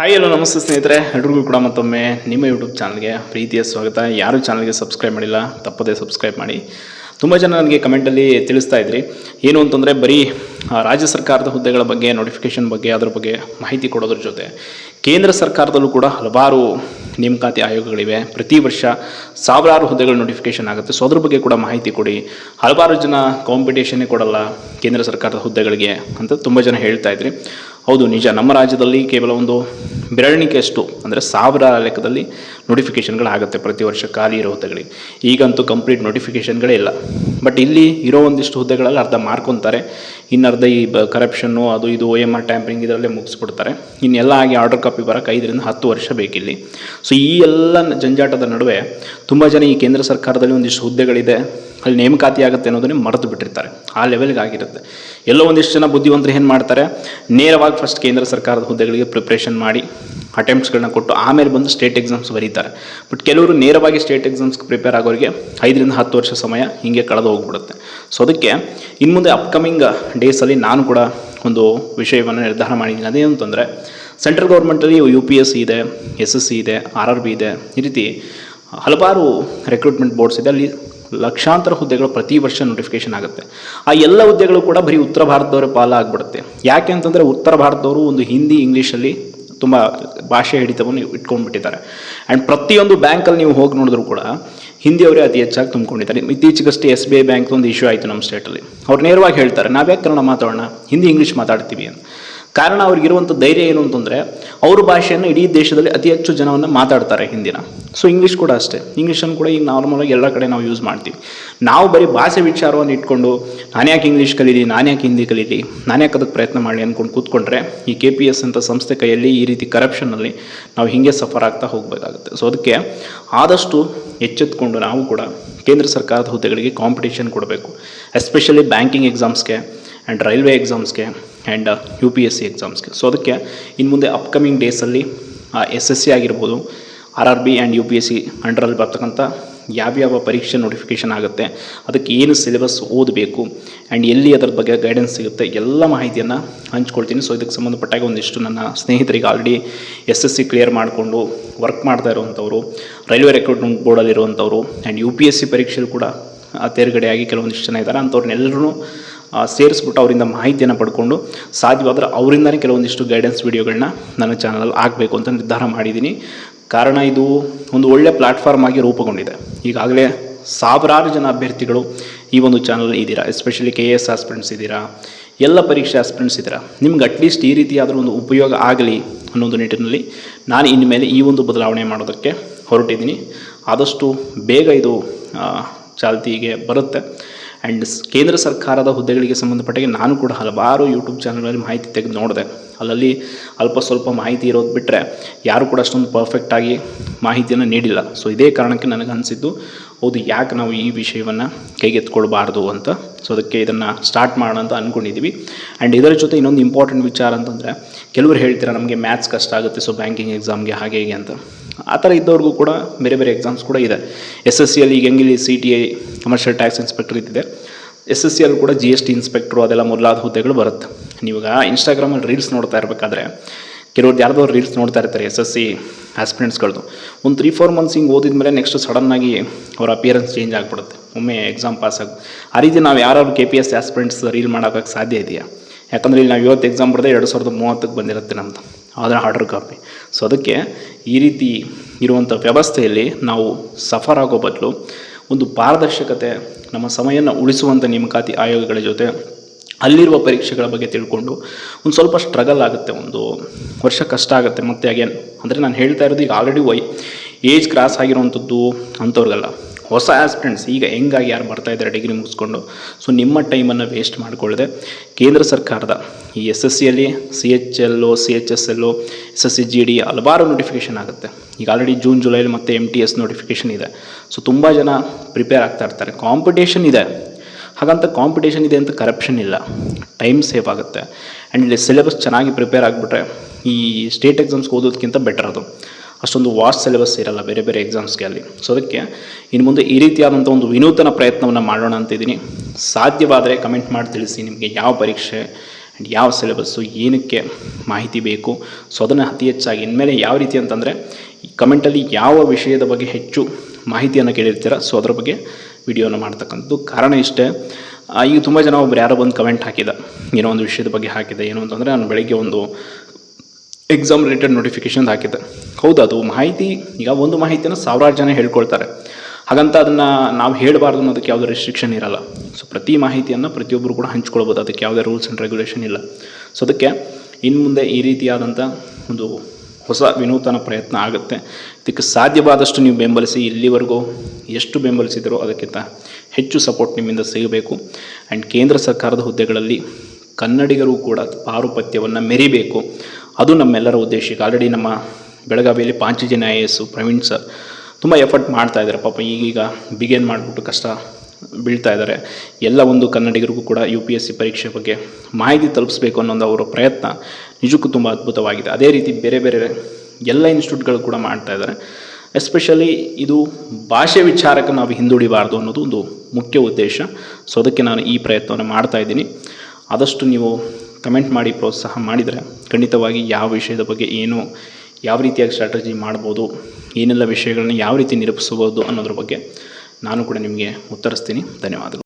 Hi ಎಲ್ಲೋ ನಮಸ್ತೆ ಸ್ನೇಹಿತರೆ, ಎಲ್ರಿಗೂ ಕೂಡ ಮತ್ತೊಮ್ಮೆ ನಿಮ್ಮ ಯೂಟ್ಯೂಬ್ ಚಾನಲ್ಗೆ ಪ್ರೀತಿಯ ಸ್ವಾಗತ. ಯಾರು ಚಾನಲ್ಗೆ ಸಬ್ಸ್ಕ್ರೈಬ್ ಮಾಡಿಲ್ಲ, ತಪ್ಪದೇ ಸಬ್ಸ್ಕ್ರೈಬ್ ಮಾಡಿ. ತುಂಬ ಜನ ನನಗೆ ಕಮೆಂಟಲ್ಲಿ ತಿಳಿಸ್ತಾ ಇದ್ರಿ. ಏನು ಅಂತಂದರೆ, ಬರೀ ರಾಜ್ಯ ಸರ್ಕಾರದ ಹುದ್ದೆಗಳ ಬಗ್ಗೆ ನೋಟಿಫಿಕೇಶನ್ ಬಗ್ಗೆ, ಅದರ ಬಗ್ಗೆ ಮಾಹಿತಿ ಕೊಡೋದ್ರ ಜೊತೆ ಕೇಂದ್ರ ಸರ್ಕಾರದಲ್ಲೂ ಕೂಡ ಹಲವಾರು ನೇಮಕಾತಿ ಆಯೋಗಗಳಿವೆ. ಪ್ರತಿ ವರ್ಷ ಸಾವಿರಾರು ಹುದ್ದೆಗಳು ನೋಟಿಫಿಕೇಶನ್ ಆಗುತ್ತೆ. ಸೊ ಅದ್ರ ಬಗ್ಗೆ ಕೂಡ ಮಾಹಿತಿ ಕೊಡಿ. ಹಲವಾರು ಜನ ಕಾಂಪಿಟೇಷನ್ನೇ ಕೊಡಲ್ಲ ಕೇಂದ್ರ ಸರ್ಕಾರದ ಹುದ್ದೆಗಳಿಗೆ ಅಂತ ತುಂಬ ಜನ ಹೇಳ್ತಾ ಇದ್ರಿ. ಹೌದು, ನಿಜ. ನಮ್ಮ ರಾಜ್ಯದಲ್ಲಿ ಕೇವಲ ಒಂದು ಬೆರಳಿಕೆಯಷ್ಟು ಅಂದರೆ ಸಾವಿರ ಲೆಕ್ಕದಲ್ಲಿ ನೋಟಿಫಿಕೇಷನ್ಗಳಾಗುತ್ತೆ ಪ್ರತಿ ವರ್ಷ ಖಾಲಿ ಇರೋ ಹುದ್ದೆಗಳಿಗೆ. ಈಗಂತೂ ಕಂಪ್ಲೀಟ್ ನೋಟಿಫಿಕೇಷನ್ಗಳೇ ಇಲ್ಲ. ಬಟ್ ಇಲ್ಲಿ ಇರೋ ಒಂದಿಷ್ಟು ಹುದ್ದೆಗಳಲ್ಲಿ ಅರ್ಧ ಮಾರ್ಕೊತಾರೆ. ಇನ್ನು ಅರ್ಧ ಈ ಬ ಕರಪ್ಷನ್ನು ಅದು ಇದು ಒ ಎಂ ಆರ್ ಟ್ಯಾಂಪರಿಂಗ್ ಇದರಲ್ಲೇ ಮುಗಿಸ್ಬಿಡ್ತಾರೆ. ಇನ್ನೆಲ್ಲ ಆಗಿ ಆರ್ಡರ್ ಕಾಪಿ ಬರೋಕ್ಕೆ ಐದರಿಂದ ಹತ್ತು ವರ್ಷ ಬೇಕಿಲ್ಲಿ. ಸೊ ಈ ಎಲ್ಲ ಜಂಜಾಟದ ನಡುವೆ ತುಂಬ ಜನ ಈ ಕೇಂದ್ರ ಸರ್ಕಾರದಲ್ಲಿ ಒಂದಿಷ್ಟು ಹುದ್ದೆಗಳಿದೆ. ಅಲ್ಲಿ ನೇಮಕಾತಿ ಆಗುತ್ತೆ ಅನ್ನೋದನ್ನೇ ಮರೆತು ಬಿಟ್ಟಿರ್ತಾರೆ. ಆ ಲೆವೆಲ್ಗೆ ಆಗಿರುತ್ತೆ. ಎಲ್ಲೋ ಒಂದಿಷ್ಟು ಜನ ಬುದ್ಧಿವಂತರು ಏನು ಮಾಡ್ತಾರೆ? ನೇರವಾಗಿ ಫಸ್ಟ್ ಕೇಂದ್ರ ಸರ್ಕಾರದ ಹುದ್ದೆಗಳಿಗೆ ಪ್ರಿಪ್ರೇಷನ್ ಮಾಡಿ ಅಟೆಂಪ್ಟ್ಸ್ಗಳನ್ನ ಕೊಟ್ಟು ಆಮೇಲೆ ಬಂದು ಸ್ಟೇಟ್ ಎಕ್ಸಾಮ್ಸ್ ಬರೀತಾರೆ. ಬಟ್ ಕೆಲವರು ನೇರವಾಗಿ ಸ್ಟೇಟ್ ಎಕ್ಸಾಮ್ಸ್ಗೆ ಪ್ರಿಪೇರ್ ಆಗೋರಿಗೆ ಐದರಿಂದ ಹತ್ತು ವರ್ಷ ಸಮಯ ಹೀಗೆ ಕಳೆದು ಹೋಗ್ಬಿಡುತ್ತೆ. ಸೊ ಅದಕ್ಕೆ ಇನ್ನು ಮುಂದೆ ಅಪ್ಕಮಿಂಗ್ ಡೇಸಲ್ಲಿ ನಾನು ಕೂಡ ಒಂದು ವಿಷಯವನ್ನು ನಿರ್ಧಾರ ಮಾಡಿದ್ದೀನಿ. ಅದೇನು ಅಂತಂದರೆ ಸೆಂಟ್ರಲ್ ಗೌರ್ಮೆಂಟಲ್ಲಿ ಯು ಪಿ ಎಸ್ ಸಿ ಇದೆ ಎಸ್ ಎಸ್ ಸಿ ಇದೆ ಆರ್ ಆರ್ ಬಿ ಇದೆ, ಈ ರೀತಿ ಹಲವಾರು ರೆಕ್ರೂಟ್ಮೆಂಟ್ ಬೋರ್ಡ್ಸ್ ಇದೆ. ಅಲ್ಲಿ ಲಕ್ಷಾಂತರ ಹುದ್ದೆಗಳು ಪ್ರತಿ ವರ್ಷ ನೋಟಿಫಿಕೇಶನ್ ಆಗುತ್ತೆ. ಆ ಎಲ್ಲ ಹುದ್ದೆಗಳು ಕೂಡ ಬರೀ ಉತ್ತರ ಭಾರತದವರ ಪಾಲ ಆಗ್ಬಿಡುತ್ತೆ ಯಾಕೆ ಅಂತಂದರೆ ಉತ್ತರ ಭಾರತದವರು ಒಂದು ಹಿಂದಿ ಇಂಗ್ಲೀಷಲ್ಲಿ ತುಂಬ ಭಾಷೆ ಹಿಡಿತವನ್ನು ಇಟ್ಕೊಂಡ್ಬಿಟ್ಟಿದ್ದಾರೆ. ಆ್ಯಂಡ್ ಪ್ರತಿಯೊಂದು ಬ್ಯಾಂಕಲ್ಲಿ ನೀವು ಹೋಗಿ ನೋಡಿದ್ರು ಕೂಡ ಹಿಂದಿಯವರೇ ಅತಿ ಹೆಚ್ಚಾಗಿ ತುಂಬಿಕೊಂಡಿದ್ದಾರೆ. ಇತ್ತೀಚೆಗಷ್ಟೇ ಎಸ್ ಬಿ ಐ ಬ್ಯಾಂಕ್ ಒಂದು ಇಶ್ಯೂ ಆಯಿತು ನಮ್ಮ ಸ್ಟೇಟಲ್ಲಿ ಅವ್ರು ನೇರವಾಗಿ ಹೇಳ್ತಾರೆ, ನಾವ್ಯಾಕೆ ಕನ್ನಡ ಮಾತಾಡೋಣ? ಹಿಂದಿ ಇಂಗ್ಲೀಷ್ ಮಾತಾಡ್ತೀವಿ ಅಂತ. ಕಾರಣ ಅವ್ರಿಗಿರುವಂಥ ಧೈರ್ಯ ಏನು ಅಂತಂದರೆ ಅವ್ರ ಭಾಷೆಯನ್ನು ಇಡೀ ದೇಶದಲ್ಲಿ ಅತಿ ಹೆಚ್ಚು ಜನವನ್ನು ಮಾತಾಡ್ತಾರೆ ಹಿಂದಿನ. ಸೊ ಇಂಗ್ಲೀಷ್ ಕೂಡ ಅಷ್ಟೇ. ಇಂಗ್ಲೀಷನ್ನು ಕೂಡ ಈಗ ನಾರ್ಮಲಾಗಿ ಎಲ್ಲ ಕಡೆ ನಾವು ಯೂಸ್ ಮಾಡ್ತೀವಿ. ನಾವು ಬರೀ ಭಾಷೆ ವಿಚಾರವನ್ನು ಇಟ್ಕೊಂಡು ನಾನು ಯಾಕೆ ಇಂಗ್ಲೀಷ್ ಕಲೀರಿ, ನಾನು ಯಾಕೆ ಹಿಂದಿ ಕಲೀರಿ, ನಾನು ಯಾಕೆ ಅದಕ್ಕೆ ಪ್ರಯತ್ನ ಮಾಡಲಿ ಅಂದ್ಕೊಂಡು ಕೂತ್ಕೊಂಡ್ರೆ ಈ ಕೆ ಪಿ ಎಸ್ ಅಂತ ಸಂಸ್ಥೆ ಕೈಯಲ್ಲಿ ಈ ರೀತಿ ಕರಪ್ಷನ್ನಲ್ಲಿ ನಾವು ಹೀಗೆ ಸಫರ್ ಆಗ್ತಾ ಹೋಗಬೇಕಾಗುತ್ತೆ. ಸೊ ಅದಕ್ಕೆ ಆದಷ್ಟು ಎಚ್ಚೆತ್ಕೊಂಡು ನಾವು ಕೂಡ ಕೇಂದ್ರ ಸರ್ಕಾರದ ಹುದ್ದೆಗಳಿಗೆ ಕಾಂಪಿಟೇಷನ್ ಕೊಡಬೇಕು. ಎಸ್ಪೆಷಲಿ ಬ್ಯಾಂಕಿಂಗ್ ಎಕ್ಸಾಮ್ಸ್ಗೆ and railway ಎಕ್ಸಾಮ್ಸ್ಗೆ and U P S C ಎಕ್ಸಾಮ್ಸ್ಗೆ so ಅದಕ್ಕೆ ಇನ್ನು ಮುಂದೆ ಅಪ್ಕಮಿಂಗ್ ಡೇಸಲ್ಲಿ ಎಸ್ ಎಸ್ ಸಿ ಆಗಿರ್ಬೋದು R R B and U P S C ಅಂಡರಲ್ಲಿ ಬರ್ತಕ್ಕಂಥ ಯಾವ್ಯಾವ ಪರೀಕ್ಷೆ ನೋಟಿಫಿಕೇಷನ್ ಆಗುತ್ತೆ, ಅದಕ್ಕೆ ಏನು ಸಿಲೆಬಸ್ ಓದಬೇಕು ಆ್ಯಂಡ್ ಎಲ್ಲಿ ಅದರ ಬಗ್ಗೆ ಗೈಡೆನ್ಸ್ ಸಿಗುತ್ತೆ, ಎಲ್ಲ ಮಾಹಿತಿಯನ್ನು ಹಂಚ್ಕೊಳ್ತೀನಿ. ಸೊ ಇದಕ್ಕೆ ಸಂಬಂಧಪಟ್ಟಾಗ ಒಂದಿಷ್ಟು ನನ್ನ ಸ್ನೇಹಿತರಿಗೆ already S S C clear ಮಾಡಿಕೊಂಡು ವರ್ಕ್ ಮಾಡ್ತಾ ಇರುವಂಥವ್ರು railway recruitment ಬೋರ್ಡಲ್ಲಿರುವಂಥವ್ರು and U P S C ಪರೀಕ್ಷೆಯಲ್ಲಿ ಕೂಡ ತೇರ್ಗಡೆಯಾಗಿ ಕೆಲವೊಂದಿಷ್ಟು ಜನ ಇದ್ದಾರೆ. ಅಂಥವ್ರನ್ನೆಲ್ಲರೂ ಸೇರಿಸ್ಬಿಟ್ಟು ಅವರಿಂದ ಮಾಹಿತಿಯನ್ನು ಪಡ್ಕೊಂಡು ಸಾಧ್ಯವಾದರೆ ಅವರಿಂದನೇ ಕೆಲವೊಂದಿಷ್ಟು ಗೈಡೆನ್ಸ್ ವೀಡಿಯೋಗಳನ್ನ ನನ್ನ ಚಾನಲಲ್ಲಿ ಹಾಕಬೇಕು ಅಂತ ನಿರ್ಧಾರ ಮಾಡಿದ್ದೀನಿ. ಕಾರಣ ಇದು ಒಂದು ಒಳ್ಳೆಯ ಪ್ಲ್ಯಾಟ್ಫಾರ್ಮ್ ಆಗಿ ರೂಪುಗೊಂಡಿದೆ. ಈಗಾಗಲೇ ಸಾವಿರಾರು ಜನ ಅಭ್ಯರ್ಥಿಗಳು ಈ ಒಂದು ಚಾನಲ್ ಇದ್ದೀರಾ especially K A S aspirants ಇದ್ದೀರಾ, ಎಲ್ಲ ಪರೀಕ್ಷೆ ಆಸ್ಪಿರೆಂಟ್ಸ್ ಇದ್ದೀರಾ. ನಿಮ್ಗೆ ಅಟ್ಲೀಸ್ಟ್ ಈ ರೀತಿಯಾದರೂ ಒಂದು ಉಪಯೋಗ ಆಗಲಿ ಅನ್ನೋದು ನಿಟ್ಟಿನಲ್ಲಿ ನಾನು ಇನ್ಮೇಲೆ ಈ ಒಂದು ಬದಲಾವಣೆ ಮಾಡೋದಕ್ಕೆ ಹೊರಟಿದ್ದೀನಿ. ಆದಷ್ಟು ಬೇಗ ಇದು ಚಾಲ್ತಿಗೆ ಬರುತ್ತೆ. ಆ್ಯಂಡ್ ಕೇಂದ್ರ ಸರ್ಕಾರದ ಹುದ್ದೆಗಳಿಗೆ ಸಂಬಂಧಪಟ್ಟಾಗೆ ನಾನು ಕೂಡ ಹಲವಾರು ಯೂಟ್ಯೂಬ್ ಚಾನಲ್ಗಳಲ್ಲಿ ಮಾಹಿತಿ ತೆಗೆದು ನೋಡಿದೆ. ಅಲ್ಲಲ್ಲಿ ಅಲ್ಪ ಸ್ವಲ್ಪ ಮಾಹಿತಿ ಇರೋದು ಬಿಟ್ಟರೆ ಯಾರು ಕೂಡ ಅಷ್ಟೊಂದು ಪರ್ಫೆಕ್ಟಾಗಿ ಮಾಹಿತಿಯನ್ನು ನೀಡಿಲ್ಲ. ಸೊ ಇದೇ ಕಾರಣಕ್ಕೆ ನನಗೆ ಅನಿಸಿದ್ದು, ಹೌದು, ಯಾಕೆ ನಾವು ಈ ವಿಷಯವನ್ನು ಕೈಗೆತ್ಕೊಳ್ಬಾರ್ದು ಅಂತ. ಸೊ ಅದಕ್ಕೆ ಇದನ್ನು ಸ್ಟಾರ್ಟ್ ಮಾಡೋಣ ಅಂತ ಅಂದ್ಕೊಂಡಿದ್ದೀವಿ ಆ್ಯಂಡ್ ಇದರ ಜೊತೆ ಇನ್ನೊಂದು ಇಂಪಾರ್ಟೆಂಟ್ ವಿಚಾರ ಅಂತಂದರೆ, ಕೆಲವರು ಹೇಳ್ತೀರಾ ನಮಗೆ ಮ್ಯಾಥ್ಸ್ ಕಷ್ಟ ಆಗುತ್ತೆ ಸೊ ಬ್ಯಾಂಕಿಂಗ್ ಎಕ್ಸಾಮ್ಗೆ ಹಾಗೆ ಹೀಗೆ ಅಂತ. ಆ ಥರ ಇದ್ದವ್ರಿಗೂ ಕೂಡ ಬೇರೆ ಬೇರೆ ಎಕ್ಸಾಮ್ಸ್ ಕೂಡ ಇದೆ. ಎಸ್ ಎಸ್ ಸಿಯಲ್ಲಿ ಈಗ ಹೆಂಗಿಲ್ಲಿ C T I commercial tax inspector ಇದ್ದಿದೆ. S S ಸಿಯಲ್ಲಿ ಕೂಡ ಜಿ ಎಸ್ ಟಿ ಇನ್ಸ್ಪೆಕ್ಟ್ರು ಅದೆಲ್ಲ ಮೊದಲಾದ ಹುದ್ದೆಗಳು ಬರುತ್ತೆ. ನೀವಾಗ ಇನ್ಸ್ಟಾಗ್ರಾಮಲ್ಲಿ ರೀಲ್ಸ್ ನೋಡ್ತಾ ಇರಬೇಕಾದ್ರೆ, ಕೆಲವ್ರು ಯಾರ್ದೋ ರೀಲ್ಸ್ ನೋಡ್ತಾ ಇರ್ತಾರೆ ಎಸ್ ಎಸ್ ಸಿ ಆಸ್ಪಿರೆಂಟ್ಸ್ಗಳದ್ದು ಒಂದು ತ್ರೀ ಫೋರ್ ಮಂತ್ಸ್ ಹಿಂಗೆ ಓದಿದ ಮೇಲೆ ನೆಕ್ಸ್ಟ್ ಸಡನ್ನಾಗಿ ಅವ್ರ ಅಪಿಯರೆನ್ಸ್ ಚೇಂಜ್ ಆಗಿಬಿಡುತ್ತೆ. ಒಮ್ಮೆ ಎಕ್ಸಾಮ್ ಪಾಸ್ ಆಗಿ ಆ ರೀತಿ ನಾವು ಯಾರು K P S aspirants reel ಮಾಡೋಕ್ಕೆ ಸಾಧ್ಯ ಇದೆಯಾ? ಯಾಕಂದರೆ ಇಲ್ಲಿ ನಾವು ಇವತ್ತು ಎಕ್ಸಾಮ್ ಬರೆದ್ರೆ ಎರಡು ಸಾವಿರದ ಮೂವತ್ತಕ್ಕೆ ಬಂದಿರುತ್ತೆ ನಮ್ಮದು ಅದರ ಹಾರ್ಡರ್ ಕಾಪಿ ಸೊ ಅದಕ್ಕೆ ಈ ರೀತಿ ಇರುವಂಥ ವ್ಯವಸ್ಥೆಯಲ್ಲಿ ನಾವು ಸಫರ್ ಆಗೋ ಬದಲು ಒಂದು ಪಾರದರ್ಶಕತೆ, ನಮ್ಮ ಸಮಯವನ್ನು ಉಳಿಸುವಂಥ ನೇಮಕಾತಿ ಆಯೋಗಗಳ ಜೊತೆ ಅಲ್ಲಿರುವ ಪರೀಕ್ಷೆಗಳ ಬಗ್ಗೆ ತಿಳ್ಕೊಂಡು ಒಂದು ಸ್ವಲ್ಪ ಸ್ಟ್ರಗಲ್ ಆಗುತ್ತೆ, ಒಂದು ವರ್ಷ ಕಷ್ಟ ಆಗುತ್ತೆ. ಮತ್ತೆ ಅಗೇನ್ ಅಂದರೆ ನಾನು ಹೇಳ್ತಾ ಇರೋದು ಈಗ ಆಲ್ರೆಡಿ ವೈ ಏಜ್ ಕ್ರಾಸ್ ಆಗಿರುವಂಥದ್ದು ಅಂಥವ್ರಿಗಲ್ಲ. ಹೊಸ ಆಸ್ಪಿರೆಂಟ್ಸ್ ಈಗ ಹೆಂಗಾಗಿ ಯಾರು ಬರ್ತಾ ಇದ್ದಾರೆ ಡಿಗ್ರಿ ಮುಗಿಸ್ಕೊಂಡು? ಸೊ ನಿಮ್ಮ ಟೈಮನ್ನು ವೇಸ್ಟ್ ಮಾಡಿಕೊಳ್ಳದೆ ಕೇಂದ್ರ ಸರ್ಕಾರದ ಈ ಎಸ್ ಎಸ್ ಸಿಯಲ್ಲಿ C H L C H S L S S C G D ಹಲವಾರು ನೋಟಿಫಿಕೇಷನ್ ಆಗುತ್ತೆ. ಈಗ ಆಲ್ರೆಡಿ ಜೂನ್ ಜುಲೈಲಿ ಮತ್ತು ಎಂ ಟಿ ಎಸ್ ನೋಟಿಫಿಕೇಷನ್ ಇದೆ. ಸೊ ತುಂಬ ಜನ ಪ್ರಿಪೇರ್ ಆಗ್ತಾ ಇರ್ತಾರೆ. ಕಾಂಪಿಟೇಷನ್ ಇದೆ. ಹಾಗಂತ ಕಾಂಪಿಟೇಷನ್ ಇದೆ ಅಂತ ಕರಪ್ಷನ್ ಇಲ್ಲ. ಟೈಮ್ ಸೇವ್ ಆಗುತ್ತೆ. ಆ್ಯಂಡ್ ಸಿಲೆಬಸ್ ಚೆನ್ನಾಗಿ ಪ್ರಿಪೇರ್ ಆಗಿಬಿಟ್ರೆ ಈ ಸ್ಟೇಟ್ ಎಕ್ಸಾಮ್ಸ್ಗೆ ಓದೋದಕ್ಕಿಂತ ಬೆಟರ್ ಅದು. ಅಷ್ಟೊಂದು ವಾಸ್ಟ್ ಸಿಲೆಬಸ್ ಇರಲ್ಲ ಬೇರೆ ಬೇರೆ ಎಕ್ಸಾಮ್ಸ್ಗೆ ಅಲ್ಲಿ. ಸೊ ಅದಕ್ಕೆ ಇನ್ನು ಮುಂದೆ ಈ ರೀತಿಯಾದಂಥ ಒಂದು ವಿನೂತನ ಪ್ರಯತ್ನವನ್ನು ಮಾಡೋಣ ಅಂತಿದ್ದೀನಿ ಸಾಧ್ಯವಾದರೆ ಕಮೆಂಟ್ ಮಾಡಿ ತಿಳಿಸಿ ನಿಮಗೆ ಯಾವ ಪರೀಕ್ಷೆ ಆ್ಯಂಡ್ ಯಾವ ಸಿಲೆಬಸ್ಸು ಏನಕ್ಕೆ ಮಾಹಿತಿ ಬೇಕು. ಸೊ ಅದನ್ನು ಅತಿ ಹೆಚ್ಚಾಗಿ ಇನ್ಮೇಲೆ ಯಾವ ರೀತಿ ಅಂತಂದರೆ ಕಮೆಂಟಲ್ಲಿ ಯಾವ ವಿಷಯದ ಬಗ್ಗೆ ಹೆಚ್ಚು ಮಾಹಿತಿಯನ್ನು ಕೇಳಿರ್ತೀರ ಸೊ ಅದರ ಬಗ್ಗೆ ವಿಡಿಯೋನ ಮಾಡ್ತಕ್ಕಂಥದ್ದು. ಕಾರಣ ಇಷ್ಟೇ ಈಗ ತುಂಬ ಜನ ಒಬ್ರು ಯಾರೋ ಬಂದು ಕಮೆಂಟ್ ಹಾಕಿದ, ಏನೋ ಒಂದು ವಿಷಯದ ಬಗ್ಗೆ ಹಾಕಿದೆ, ಏನು ಅಂತಂದರೆ ನಾನು ಬೆಳಗ್ಗೆ ಒಂದು ಎಕ್ಸಾಮ್ ರಿಲೇಟೆಡ್ ನೋಟಿಫಿಕೇಶನ್ ಹಾಕಿದ್ದೆ. ಹೌದು, ಅದು ಮಾಹಿತಿ, ಈಗ ಒಂದು ಮಾಹಿತಿನ ಸಾವಿರಾರು ಜನ ಹೇಳ್ಕೊಳ್ತಾರೆ. ಹಾಗಂತ ಅದನ್ನು ನಾವು ಹೇಳಬಾರ್ದು ಅನ್ನೋದಕ್ಕೆ ಯಾವುದೇ ರೆಸ್ಟ್ರಿಕ್ಷನ್ ಇರಲ್ಲ. ಸೊ ಪ್ರತಿ ಮಾಹಿತಿಯನ್ನು ಪ್ರತಿಯೊಬ್ಬರು ಕೂಡ ಹಂಚ್ಕೊಳ್ಬೋದು. ಅದಕ್ಕೆ ಯಾವುದೇ ರೂಲ್ಸ್ ಆ್ಯಂಡ್ ರೆಗ್ಯುಲೇಷನ್ ಇಲ್ಲ. ಸೊ ಅದಕ್ಕೆ ಇನ್ನು ಮುಂದೆ ಈ ರೀತಿಯಾದಂಥ ಒಂದು ಹೊಸ ವಿನೂತನ ಪ್ರಯತ್ನ ಆಗುತ್ತೆ. ಇದಕ್ಕೆ ಸಾಧ್ಯವಾದಷ್ಟು ನೀವು ಬೆಂಬಲಿಸಿ, ಇಲ್ಲಿವರೆಗೂ ಎಷ್ಟು ಬೆಂಬಲಿಸಿದರೂ ಅದಕ್ಕಿಂತ ಹೆಚ್ಚು ಸಪೋರ್ಟ್ ನಿಮ್ಮಿಂದ ಸಿಗಬೇಕು. ಆ್ಯಂಡ್ ಕೇಂದ್ರ ಸರ್ಕಾರದ ಹುದ್ದೆಗಳಲ್ಲಿ ಕನ್ನಡಿಗರು ಕೂಡ ಪಾರುಪತ್ಯವನ್ನು ಮೆರಿಬೇಕು. ಅದು ನಮ್ಮೆಲ್ಲರ ಉದ್ದೇಶ. ಈಗ ಆಲ್ರೆಡಿ ನಮ್ಮ ಬೆಳಗಾವಿಯಲ್ಲಿ Panchajanya I S Praveen sir ತುಂಬ ಎಫರ್ಟ್ ಮಾಡ್ತಾ ಇದ್ದಾರೆ. ಪಾಪ ಈಗೀಗ ಬಿಗೇನ್ ಮಾಡಿಬಿಟ್ಟು ಕಷ್ಟ ಬೀಳ್ತಾ ಇದ್ದಾರೆ. ಎಲ್ಲ ಒಂದು ಕನ್ನಡಿಗರಿಗೂ ಕೂಡ ಯು ಪಿ ಎಸ್ ಸಿ ಪರೀಕ್ಷೆ ಬಗ್ಗೆ ಮಾಹಿತಿ ತಲುಪಿಸ್ಬೇಕು ಅನ್ನೋದು ಅವರ ಪ್ರಯತ್ನ ನಿಜಕ್ಕೂ ತುಂಬ ಅದ್ಭುತವಾಗಿದೆ. ಅದೇ ರೀತಿ ಬೇರೆ ಬೇರೆ ಎಲ್ಲ ಇನ್ಸ್ಟಿಟ್ಯೂಟ್ಗಳು ಕೂಡ ಮಾಡ್ತಾ ಇದ್ದಾರೆ. ಎಸ್ಪೆಷಲಿ ಇದು ಭಾಷೆ ವಿಚಾರಕ್ಕೆ ನಾವು ಹಿಂದುಳಿಬಾರ್ದು ಅನ್ನೋದು ಒಂದು ಮುಖ್ಯ ಉದ್ದೇಶ. ಸೊ ಅದಕ್ಕೆ ನಾನು ಈ ಪ್ರಯತ್ನವನ್ನು ಮಾಡ್ತಾ ಇದ್ದೀನಿ. ಆದಷ್ಟು ನೀವು ಕಮೆಂಟ್ ಮಾಡಿ, ಪ್ರೋತ್ಸಾಹ ಮಾಡಿದರೆ ಖಂಡಿತವಾಗಿ ಯಾವ ವಿಷಯದ ಬಗ್ಗೆ ಏನು, ಯಾವ ರೀತಿಯಾಗಿ ಸ್ಟ್ರಾಟಜಿ ಮಾಡ್ಬೋದು, ಏನೆಲ್ಲ ವಿಷಯಗಳನ್ನ ಯಾವ ರೀತಿ ನಿರೂಪಿಸ್ಬೋದು ಅನ್ನೋದ್ರ ಬಗ್ಗೆ ನಾನು ಕೂಡ ನಿಮಗೆ ಉತ್ತರಿಸ್ತೀನಿ. ಧನ್ಯವಾದಗಳು.